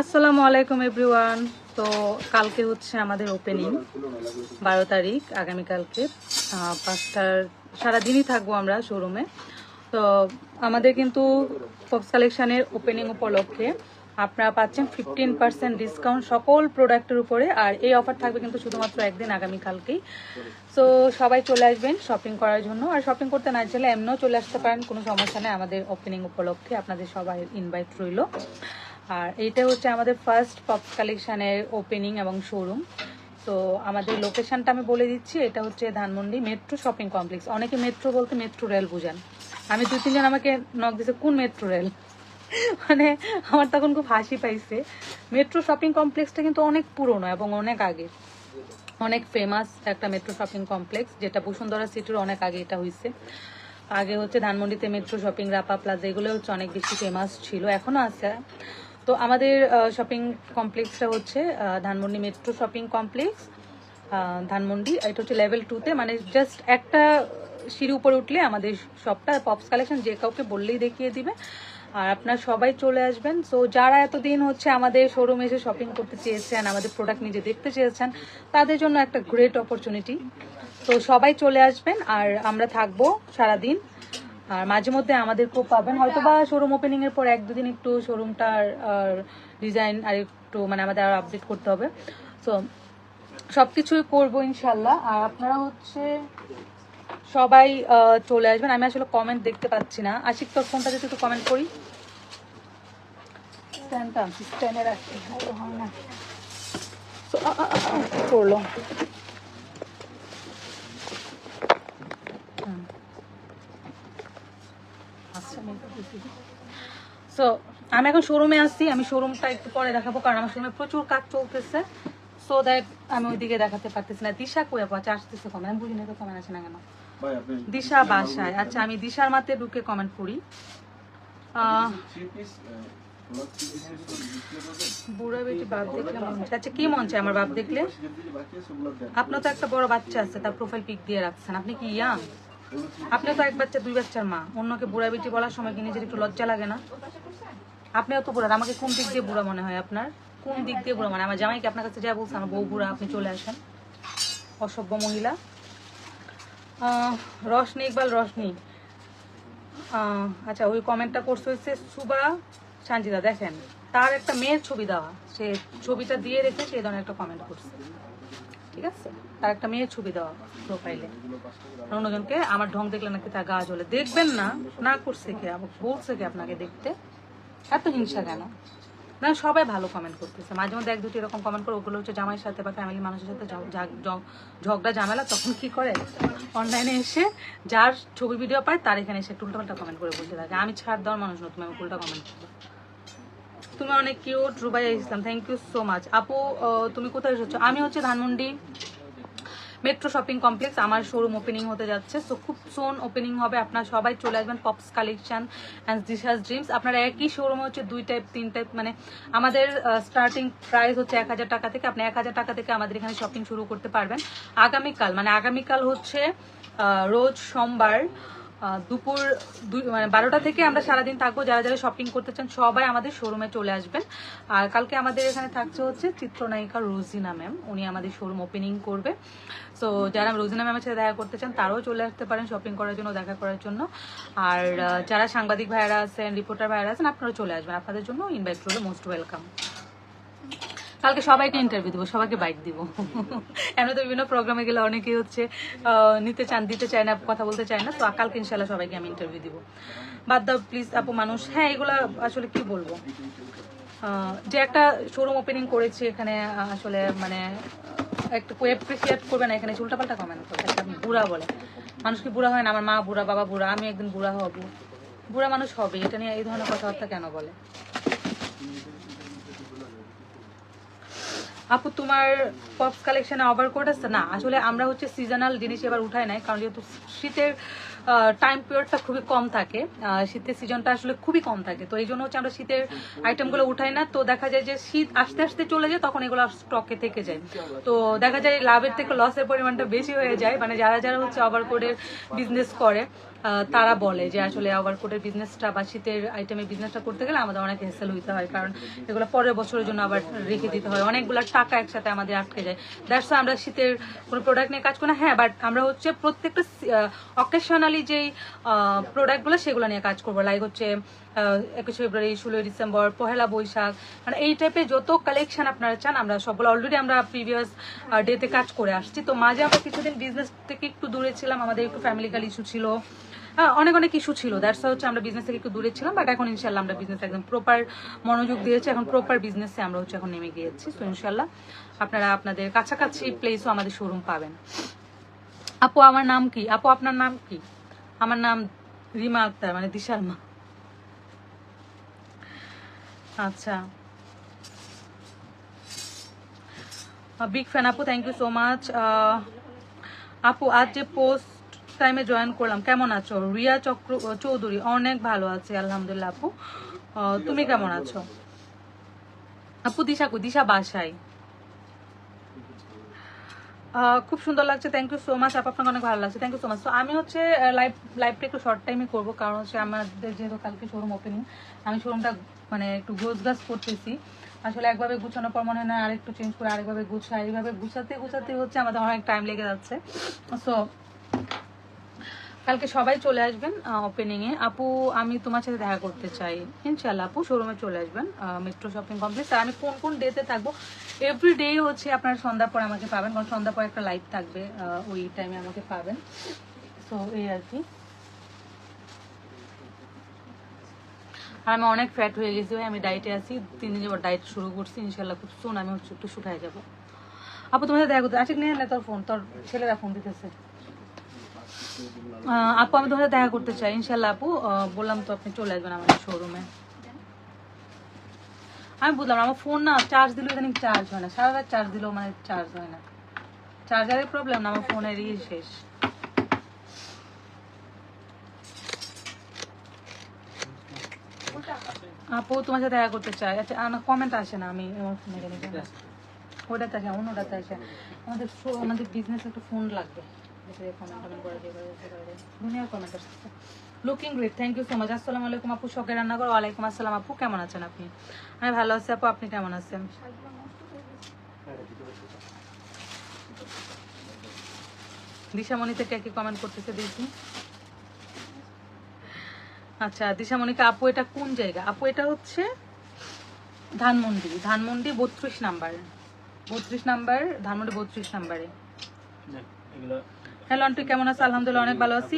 আসসালামু আলাইকুম, এভরিওয়ান। তো কালকে হচ্ছে আমাদের ওপেনিং বারো তারিখ, আগামীকালকে। পাঁচটার, সারাদিনই থাকব আমরা শোরুমে তো আমাদের কিন্তু ফক্স কালেকশানের ওপেনিং উপলক্ষে আপনারা পাচ্ছেন ফিফটিন পার্সেন্ট ডিসকাউন্ট সকল প্রোডাক্টের উপরে। আর এই অফার থাকবে কিন্তু শুধুমাত্র একদিন, আগামীকালকেই। সো সবাই চলে আসবেন শপিং করার জন্য। আর শপিং করতে না চাইলে এমনিও চলে আসতে পারেন, কোনো সমস্যা নেই। আমাদের ওপেনিং উপলক্ষে আপনাদের সবাই ইনভাইট রইল। আর এইটা হচ্ছে আমাদের ফার্স্ট পপস কালেকশনের ওপেনিং এবং শোরুম তো আমাদের লোকেশনটা আমি বলে দিচ্ছি, এটা হচ্ছে ধানমন্ডি মেট্রো শপিং কমপ্লেক্স অনেকে মেট্রো বলতে মেট্রো রেল বুঝান। আমি দু তিনজন আমাকে নক দিয়েছে কোন মেট্রো রেল মানে আমার তখন খুব হাসি পাইছে। মেট্রো শপিং কমপ্লেক্সটা কিন্তু অনেক পুরনো এবং অনেক আগে। অনেক ফেমাস একটা মেট্রো শপিং কমপ্লেক্স যেটা বসুন্ধরা সিটির অনেক আগে এটা হয়েছে আগে হচ্ছে ধানমন্ডিতে মেট্রো শপিং রাপা প্লাজা এগুলো হচ্ছে অনেক বেশি ফেমাস ছিল। এখনও আছে। তো আমাদের শপিং কমপ্লেক্সটা হচ্ছে Dhanmondi metro shopping complex Dhanmondi এটা হচ্ছে লেভেল টুতে মানে জাস্ট একটা সিঁড়ি উপরে উঠলে আমাদের শপটা পপস কালেকশন যে কাউকে বললেই দেখিয়ে দিবে। আর আপনার সবাই চলে আসবেন। সো যারা এতদিন হচ্ছে আমাদের শোরুমে এসে শপিং করতে চেয়েছেন, আমাদের প্রোডাক্ট নিজে দেখতে চেয়েছেন, তাদের জন্য একটা গ্রেট অপরচুনিটি তো সবাই চলে আসবেন, আর আমরা থাকব সারাদিন। আর মাঝে মধ্যে আমাদের খুব পাবেন। হয়তো বা শোরুম ওপেনিং এর পর এক দুদিন একটু শোরুমটার ডিজাইন আর একটু মানে আমাদের আর আপডেট করতে হবে। সো সবকিছুই করব ইনশাল্লাহ আর আপনারা হচ্ছে সবাই চলে আসবেন। আমি আসলে কমেন্ট দেখতে পাচ্ছি না। আশিক, তোর ফোনটা যদি একটু কমেন্ট করি। স্ট্যান্ডটা স্ট্যান্ডে রাখছি ভালো হয় না। করল হুম। আচ্ছা, সো আমি এখন শোরুমে আসছি আমি শোরুমটা একটু পরে দেখাবো কারণ আমার শোরুমে প্রচুর কাজ চলতেছে। সো দ্যাট আমি ওইদিকে দেখাতে পারতেছি না। দিশা কই আপু? আচ্ছা আসতেছে কমেন্ট আমি বুঝি না তো কমেন্ট আছে না কেন। দিশা বাসায়। আচ্ছা আমি দিশার মাতে ঢুকে কমেন্ট করি। বুড়া বেটি বাপ দেখলে মন চায়। আচ্ছা কি মন চায় আমার বাপ দেখলে? আপনার তো একটা বড় বাচ্চা আছে তার প্রোফাইল পিক দিয়ে রাখছেন। আপনি কি ইয়াং? আপনি তো এক বাচ্চা দুই বাচ্চার মা। অন্যকে বুড়া বেটি বলার সময় কি নিজের একটু লজ্জা লাগে না? আপনিও তো বুড়া, আমাকে কোন দিক দিয়ে বুড়া মনে হয় আপনার? কোন দিক দিয়ে বুড়া মানে? আমার জামাইকে আপনার কাছে যা বলছে, আমার বউ বুড়া, আপনি চলে আসেন। অসভ্য মহিলা। রশনি, ইকবাল রশনি। আচ্ছা ওই কমেন্টটা করছে হচ্ছে সুবা সানজিদা, দেখেন, তার একটা মেয়ের ছবি দেওয়া। সে ছবিটা দিয়ে রেখে সে ধরনের একটা কমেন্ট করছে। ঠিক আছে? তার একটা মেয়ের ছবি দেওয়া প্রোফাইলে অন্যজনকে, আমার ঢং দেখলে নাকি তার গা জ্বলে। দেখবেন না না করছে কে? বলছে কে আপনাকে দেখতে? এত হিংসা কেন? না, সবাই ভালো কমেন্ট করতেছে। মাঝে মধ্যে এক দুটি এরকম কমেন্ট করে, ওগুলো হচ্ছে জামাইয়ের সাথে বা ফ্যামিলি মানুষের সাথে ঝগ- ঝাগ- ঝগ- ঝগড়া, ঝামেলা, তখন কি করে? অনলাইনে এসে যার ছবি ভিডিও পায়, তার এখানে এসে একটু উল্টাপাল্টা কমেন্ট করে বলতে থাকে। আমি ছাড় দেওয়ার মানুষ না তুমি আমি উল্টা কমেন্ট করব। তুমি অনেক cute Rubaiya Islam thank you so much আপু তুমি কোথায় এসেছ? আমি হচ্ছে ধানমন্ডি। মেট্রো শপিং কমপ্লেক্স আমার শোরুম ওপেনিং হতে যাচ্ছে। সো খুব সোন ওপেনিং হবে। আপনার সবাই চলে আসবেন Pops collection and Disha's dreams আপনারা একই শোরুম হচ্ছে, দুই টাইপ তিন টাইপ মানে আমাদের স্টার্টিং প্রাইস হচ্ছে এক হাজার টাকা থেকে। আপনি এক হাজার টাকা থেকে আমাদের এখানে শপিং শুরু করতে পারবেন। আগামীকাল মানে আগামীকাল হচ্ছে রোজ সোমবার দুপুর মানে বারোটা থেকে আমরা সারাদিন থাকব। যারা যারা শপিং করতে চান, সবাই আমাদের শোরুমে চলে আসবেন। আর কালকে আমাদের এখানে থাকছে হচ্ছে চিত্রনায়িকা রোজিনা ম্যাম। উনি আমাদের শোরুম ওপেনিং করবে। সো যারা রোজিনা ম্যামের সাথে দেখা করতে চান, তারাও চলে আসতে পারেন শপিং করার জন্য, দেখা করার জন্য। আর যারা সাংবাদিক ভাইয়েরা আছেন রিপোর্টার ভাইয়েরা আছেন আপনারা চলে আসবেন। আপনাদের জন্য ইনভাইট করবে মোস্ট ওয়েলকাম কালকে সবাইকে ইন্টারভিউ দিব, সবাইকে বাইক দিব। এমনি তো বিভিন্ন প্রোগ্রামে গেলে অনেকেই হচ্ছে নিতে চান, দিতে চায় না, কথা বলতে চায় না, তো কালকে ইনশাল্লাহ সবাইকে আমি ইন্টারভিউ দিব। বাদ দাও প্লিজ আপু, মানুষ। হ্যাঁ এগুলা আসলে কি বলব? যে একটা শোরুম ওপেনিং করেছি এখানে আসলে মানে একটু অ্যাপ্রিসিয়েট করবে না, এখানে উল্টাপাল্টা কমেন্ট করবে, একটা বুড়া বলে। মানুষ কি বুড়া হয় না? আমার মা বুড়া, বাবা বুড়া, আমি একদিন বুড়া হব। বুড়া মানুষ হবে এটা নিয়ে এই ধরনের কথাবার্তা কেন বলে? আপু, তোমার পপস কালেকশনে ওভারকোট আছে না? আসলে আমরা হচ্ছে সিজনাল জিনিস এবার উঠাই নাই, কারণ যেহেতু শীতের টাইম পিরিয়ডটা খুবই কম থাকে শীতের সিজনটা আসলে খুবই কম থাকে, তো এই জন্য হচ্ছে আমরা শীতের আইটেমগুলো উঠাই না। তো দেখা যায় যে শীত আস্তে আস্তে চলে যায়, তখন এগুলো স্টকে থেকে যায়। তো দেখা যায় লাভের থেকে লসের পরিমাণটা বেশি হয়ে যায় মানে যারা যারা হচ্ছে ওভারকোটের বিজনেস করে তারা বলে যে আসলে ওভারকোটের বিজনেসটা বা শীতের আইটেমের বিজনেসটা করতে গেলে আমাদের অনেক হেসেল হইতে হয়, কারণ এগুলো পরের বছরের জন্য আবার রেখে দিতে হয়। অনেকগুলো টাকা একসাথে আমাদের আটকে যায়। দ্যাটস আমরা শীতের কোনো প্রোডাক্ট নিয়ে কাজ করি না। হ্যাঁ বাট আমরা হচ্ছে প্রত্যেকটা অকেশনালি যেই প্রোডাক্টগুলো সেগুলো নিয়ে কাজ করব। লাইক হচ্ছে একুশে ফেব্রুয়ারি, ষোলোই ডিসেম্বর, পহেলা বৈশাখ। মানে এই টাইপের যত কালেকশন আপনারা চান, আমরা সবগুলো অলরেডি আমরা প্রিভিয়াস ডেতে কাজ করে আসছি। তো মাঝে আমরা কিছুদিন বিজনেস থেকে একটু দূরে ছিলাম। আমাদের একটু ফ্যামিলিক্যাল ইস্যু ছিল। অনেক অনেক ইস্যু ছিল। দ্যাটস হচ্ছে আমরা বিজনেস থেকে একটু দূরে ছিলাম বাট এখন ইনশাল্লাহ আমরা বিজনেস একদম প্রপার মনোযোগ দিয়েছি। এখন প্রপার বিজনেসে আমরা হচ্ছে এখন নেমে গিয়েছি। তো ইনশাল্লাহ আপনারা আপনাদের কাছাকাছি প্লেসও আমাদের শোরুম পাবেন। আপু, আমার নাম কি? আপু, আপনার নাম কি? আমার নাম রিমা আক্তার মানে দিশার মা। আচ্ছা। বিগ ফ্যান আপু থ্যাংক ইউ সো মাচ আপু, আজ যে পোস্ট টাইমে জয়েন করলাম। কেমন আছো? রিয়া চক্র চৌধুরী অনেক ভালো আছে আলহামদুলিল্লাহ আপু। তুমি কেমন আছো? আপু দিশা কই? দিশা আহ, খুব সুন্দর লাগছে থ্যাংক ইউ সো মাচ আপু আপনাকে অনেক ভালো লাগছে থ্যাংক ইউ সো মাচ তো আমি হচ্ছে লাইভ লাইভটা একটু শর্ট টাইমে করব কারণ হচ্ছে আমাদের যেহেতু কালকে শোরুম ওপেনিং আমি শোরুমটা মানে একটু গোছ গাছ করতেছি। আসলে একভাবে গুছানোর পর মনে হয় না আরেকটু চেঞ্জ করে আরেকভাবে গুছাই। এইভাবে গুছাতে গুছাতে হচ্ছে আমাদের অনেক টাইম লেগে যাচ্ছে। সো কালকে সবাই চলে আসবেন ওপেনিং এ। আপু আমি তোমার সাথে দেখা করতে চাই। ইনশাল্লাহ আপু শোরুমে চলে আসবেন মেট্রো শপিং কমপ্লেক্স আর আমি কোন কোন ডেতে থাকব? এভরি ডে হচ্ছে আপনার সন্ধ্যার পর আমাকে পাবেন কারণ সন্ধ্যার পর একটা লাইভ থাকবে ওই টাইমে আমাকে পাবেন। সো এই আর কি। আর আমি অনেক ফ্যাট হয়ে গেছি ভাই, আমি ডায়েটে আছি তিন দিন যাব ডায়েট শুরু করছি ইনশাল্লাহ খুব সুন আমি হচ্ছে একটু শুকাই যাব। আপু তোমার দেখা করতে আচ্ছা নিয়ে না তোর ফোন তোর ছেলেরা ফোন দিতেছে। আপু, আমি তোমার দেখা করতে চাই। ইনশাল্লাহ আপু বললাম তো আপনি চলে আসবেন আমাদের শোরুমে আমি বুঝলাম আমার ফোন না চার্জ দিলেও ইদানিং চার্জ হয় না। সারা রাত চার্জ দিলেও মানে চার্জ হয় না। চার্জারের প্রবলেম না, আমার ফোনের ইয়ে শেষ। আপু, তোমার সাথে দেখা করতে চাই। আচ্ছা কমেন্ট আসে না, আমি আমার ফোনে গেলে। ওটাতে আসে, অন্যটাতে আসে। আমাদের আমাদের বিজনেস একটা ফোন লাগবে। করে করে করে looking great thank you so much আসসালামু আলাইকুম আপু শখের রান্নাঘর ওয়ালাইকুম আসসালাম আপু, কেমন আছেন আপনি? আমি ভালো আছি আপু, আপনি কেমন আছেন? দিশামণি থেকে কি কমেন্ট করতেছে, দেখি। আচ্ছা দিশামণিকে, আপু, এটা কোন জায়গা? আপু, এটা হচ্ছে ধানমন্ডি। ধানমন্ডি বত্রিশ নাম্বার। বত্রিশ নাম্বার, ধানমন্ডি বত্রিশ নাম্বারে। হ্যালো আন্টি, কেমন আছে? আলহামদুলিল্লাহ অনেক ভালো আছি।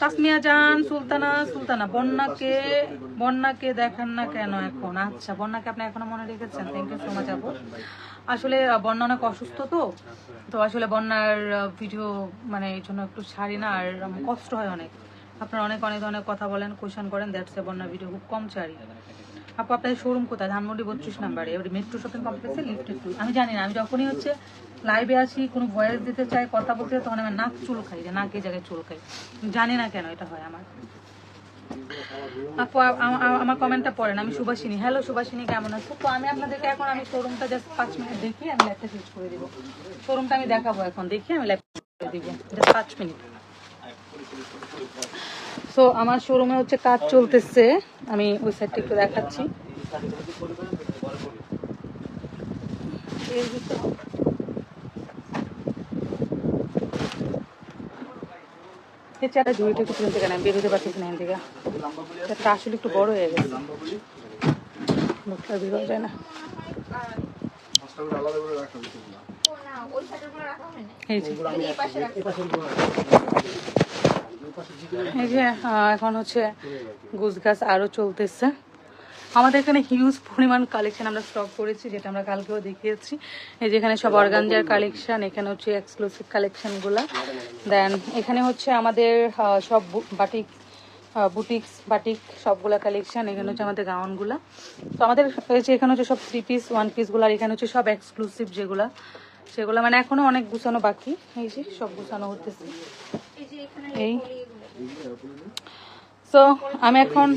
তাসমিয়া জান, সুলতানা সুলতানা, বন্যাকে বন্যাকে দেখেন না কেন এখন? আচ্ছা বন্যাকে আপনি এখনও মনে রেখেছেন? থ্যাংক ইউ সো মাচ আপু। আসলে বন্যা অনেক অসুস্থ তো তো আসলে বন্যার ভিডিও মানে এই জন্য একটু ছাড়ি না, আর কষ্ট হয় অনেক। আপনারা অনেক অনেক অনেক কথা বলেন কোয়েশন করেন দ্যাটস এ বন্যার ভিডিও খুব কম ছাড়ি। আপু, আপনাদের শোরুম কোথায়? ধানমন্ডি বত্রিশ নাম্বারে। এবারে মেট্রো শপিং কমপ্লেক্সে লিফটেড টু আমি জানি না, আমি যখনই হচ্ছে লাইভে আসি কোনো ভয়েস দিতে চাই, কথা বলতে তখন আমার নাক চুল খাই, যে নাক জায়গায় চুল খাই। জানি না কেন এটা হয় আমার। আপু আমার কমেন্টটা পড়েন, আমি সুভাষিনী। হ্যালো সুভাষিনী, কেমন আছো? তো আমি আপনাদেরকে এখন আমি শোরুমটা জাস্ট পাঁচ মিনিট দেখি, আমি লাইভটা শেষ করে দিব। শোরুমটা আমি দেখাবো এখন, দেখি আমি লাইভ করে দিব জাস্ট পাঁচ মিনিট সো আমার শোরুমে হচ্ছে কাজ চলতেছে। আমি ওই সাইডটা একটু দেখাচ্ছি। একটু আমি বেরোতে না আসলে একটু বড় হয়ে গেছে। না। এই যে। এই যে এখন হচ্ছে গুছ গাছ আরও চলতেছে। আমাদের এখানে হিউজ পরিমাণ কালেকশন আমরা স্টক করেছি যেটা আমরা কালকেও দেখিয়েছি। এই যে এখানে সব অর্গানজার কালেকশন এখানে হচ্ছে এক্সক্লুসিভ কালেকশনগুলো দেন এখানে হচ্ছে আমাদের সব বু- বাটিক বুটিক্স বাটিক সবগুলা কালেকশন এখানে হচ্ছে আমাদের গাউনগুলা তো আমাদের এই যে এখানে হচ্ছে সব থ্রি পিস ওয়ান পিসগুলো আর এখানে হচ্ছে সব এক্সক্লুসিভ যেগুলা। সেগুলো মানে এখনও অনেক গুছানো বাকি। এই যে সব গুছানো হতেছে। এই। সো আমি এখন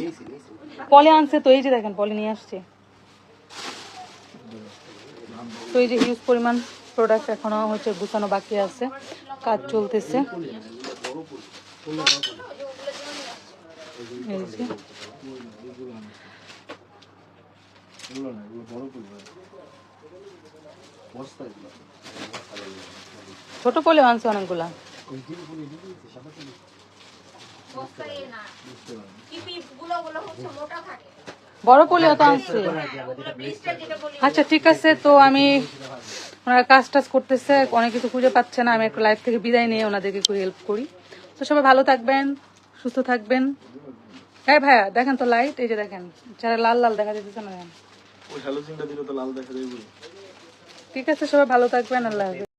পলে আনছে তো, এই যে দেখেন, পলে নিয়ে আসছে। তো এই যে হিউজ পরিমাণ প্রোডাক্ট এখনও হচ্ছে গুছানো বাকি আছে, কাজ চলতেছে। এই ছোট পলে আনছে অনেকগুলা। বড় পলি তো আনছে। আচ্ছা ঠিক আছে, তো আমি ওনারা কাজ টাজ করতেছে, অনেক কিছু খুঁজে পাচ্ছে না, আমি একটু লাইফ থেকে বিদায় নিয়ে ওনাদেরকে একটু হেল্প করি। তো সবাই ভালো থাকবেন, সুস্থ থাকবেন। হ্যাঁ ভাইয়া, দেখেন তো লাইট এই যে দেখেন, যারা লাল লাল দেখা যেতেছে না। ওই হ্যালোজিনটা দিলে তো লাল দেখা যায় বলি। ঠিক আছে সবাই ভালো থাকবেন আল্লাহ